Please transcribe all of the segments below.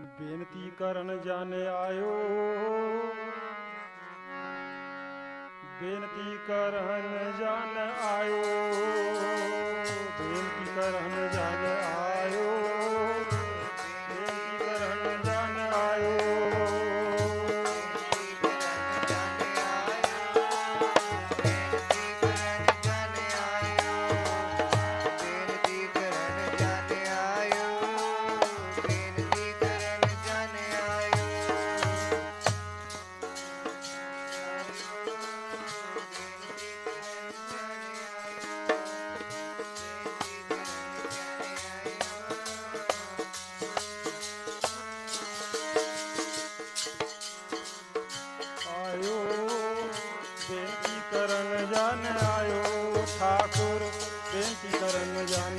ਬੇਨਤੀ ਕਰਨ ਜਾਣ ਆਇਓ। ਬੇਨਤੀ ਕਰਨ ਜਾਣ ਆਇਓ। ਬੇਨਤੀ ਕਰਨ ਜਨ ਬੇਨਤੀ ਕਰਨ ਜਾਣ ਆਇਓ ਠਾਕੁਰ ਬੇਨਤੀ ਕਰਨ ਜਾਣ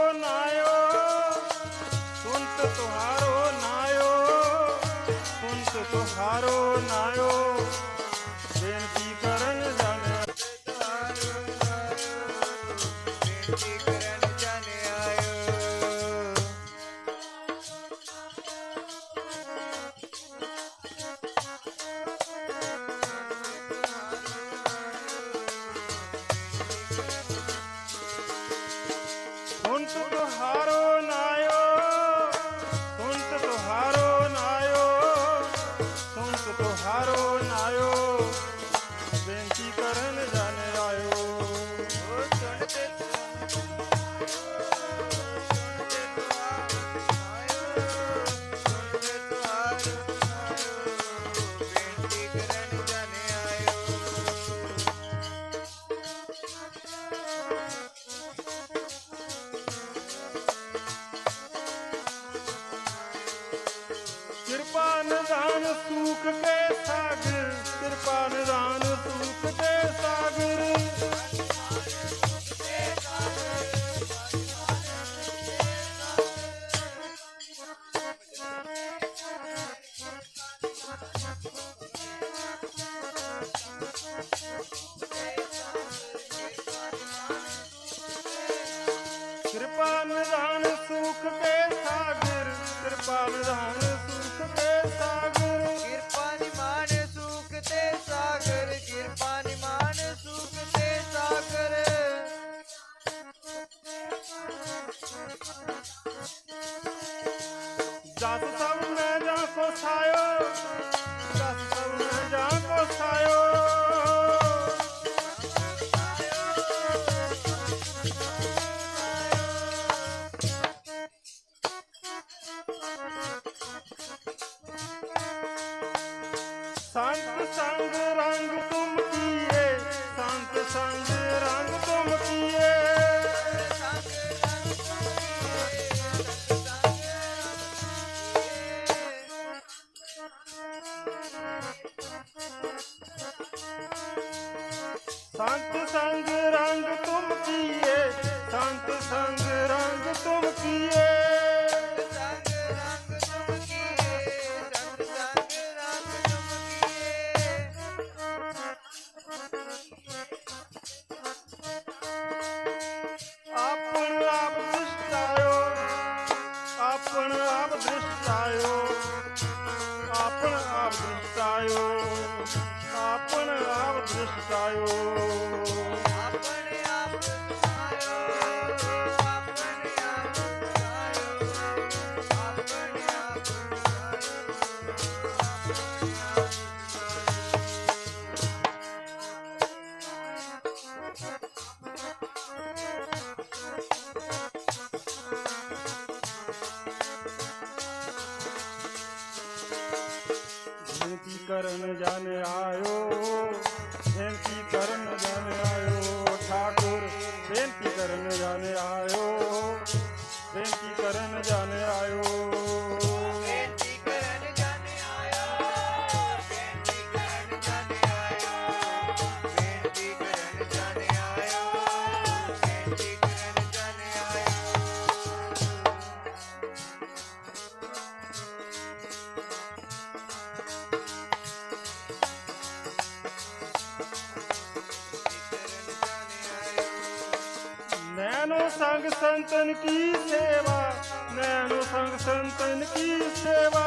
તો હારો નાયો. Just some शरण जाने आयो ਸੰਗ ਸੰਤਨ ਕੀ ਸੇਵਾ? ਨੈਣੋ ਸੰਗ ਸੰਤਨ ਕੀ ਸੇਵਾ?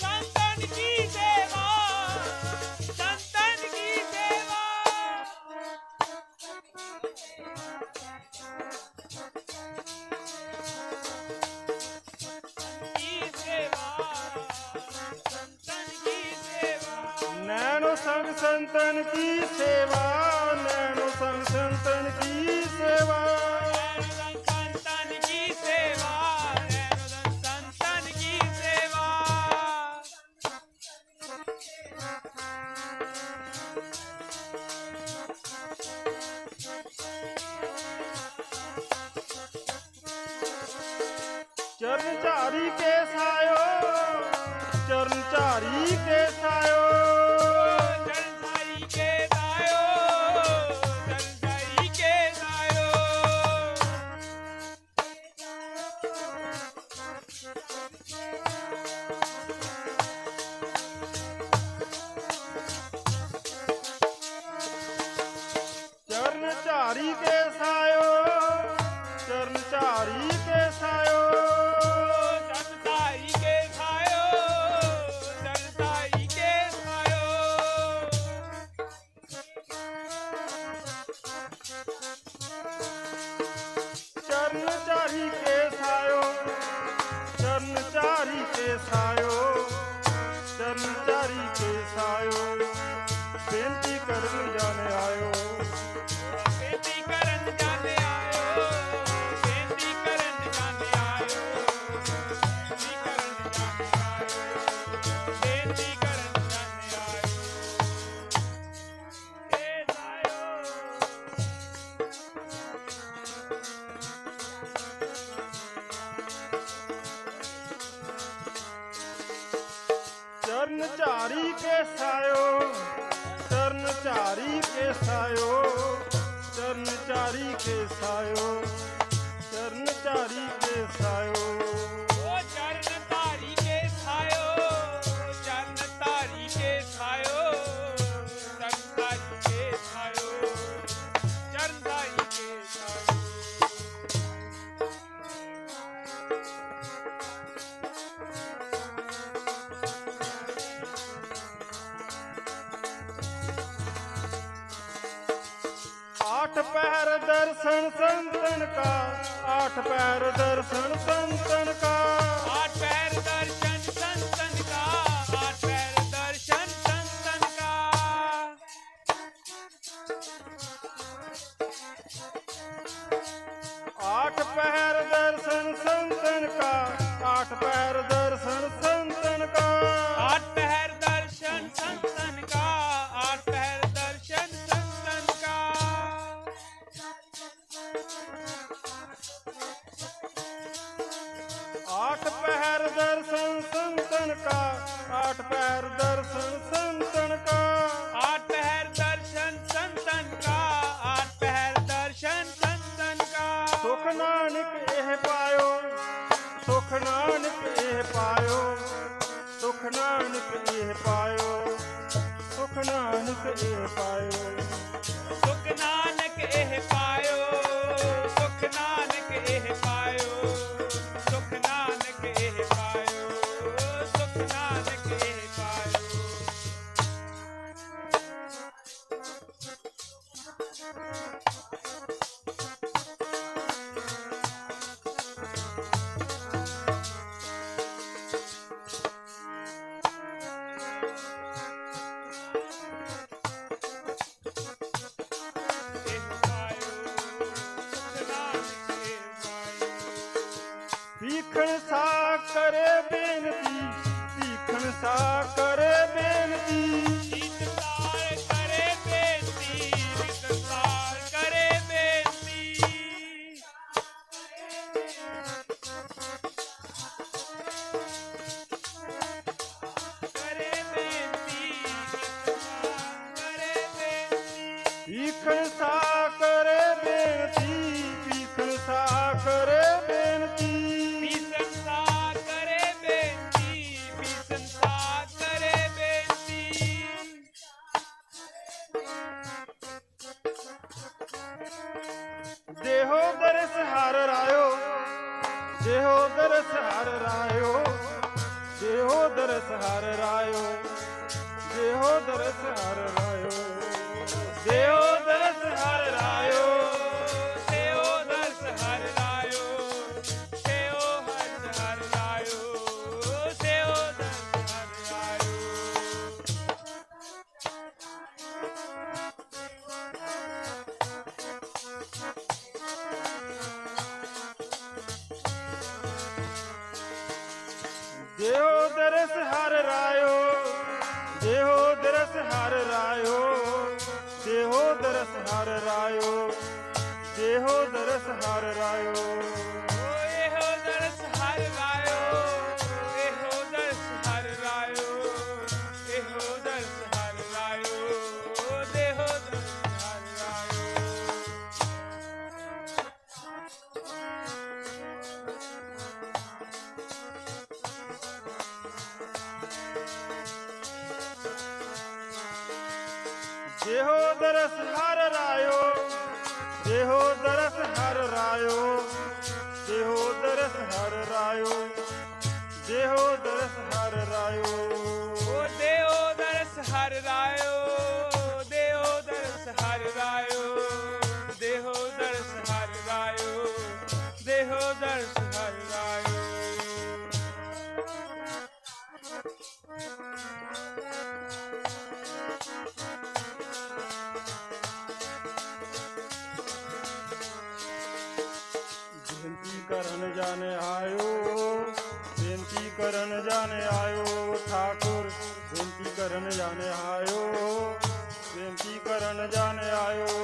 ਸੰਤਨ ਕੀ ਸੇਵਾ? ਸੰਤਨ ਕੀ ਸੇਵਾ? ਕੀ ਸੇਵਾ? ਸੰਤਨ ਕੀ ਸੇਵਾ? ਨੈਣੋ ਸੰਗ ਸੰਤਨ ਕੀ ਸੇਵਾ? ਚਰਨ ਝਾਰੀ ਕੇ ਸਾਇਓ ਬੇਨਤੀ ਕਰਨ ਜਾਣੇ ਆਇਓ। ਬੇਨਤੀ ਕਰਨ ਜਾਣੇ ਆਇਓ ਬੇਨਤੀ ਕਰਨ ਜਾਣੇ ਆਇਓ ਬੇਨਤੀ ਕਰਨ ਜਾਣੇ ਆਇਓ ਬੇਨਤੀ ਕਰਨ ਜਾਣੇ ਆਇਓ। ਏ ਦਾਇਓ ਚਰਨ ਝਾਰੀ ਕੇ ਸਾਇਓ। ਚਾਰੀ ਕੇਸਾਇਓ ਚਰਨਚਾਰੀ ਕੇਸਾਇਓ ਚਰਨ ਚਾਰੀ ਕੇਸਾਇਓ ਆਠ ਪੈਰ ਦਰਸ਼ਨ ਸੰਤਨ ਕਾ ਆਠ ਪੈਰ ਦਰਸ਼ਨ ਸੰਤਨ ਕਾ। ਆਠ ਪੈਰ ਦਰਸ਼ਨ Amar ਤੀਖਣ ਸਾ ਕਰੇ ਬੇਨਤੀ ਤੀਖਣ ਸਾ ਕਰੇ ਬੇਨਤੀ। ਸੀਤ ਤਾਰੇ ਇਹੋ ਦਰਸ ਹਰ ਰਾਇਓ। ਇਹੋ ਦਰਸ ਹਰ ਰਾਇਓ ਇਹੋ ਦਰਸ ਹਰ ਰਾਇਓ ਇਹੋ ਦਰਸ ਹਰ ਰਾਇਓ ਦੇਹੋ ਦਰਸ ਹਰ ਦਰਸ ਹਰ ਰਾਇਓ। ਜਿਹੋ ਦਰਸ ਹਰ ਰਾਇਓ, ਜਿਹੋ ਦਰਸ ਹਰ ਰਾਇਓ, ਜਿਹੋ ਦਰਸ ਹਰ ਰਾਇਓ। ਓ ਦੇਓ ਦਰਸ ਹਰ ਰਾਇਓ, ਦੇਓ ਦਰਸ ਹਰ ਰਾਇਓ ਦੇਹੋ ਦਰਸ ਹਰ ਰਾਇਓ ਦੇਹੋ ਦਰਸ ਕਰਨ ਜਾਣ ਆਇਓ।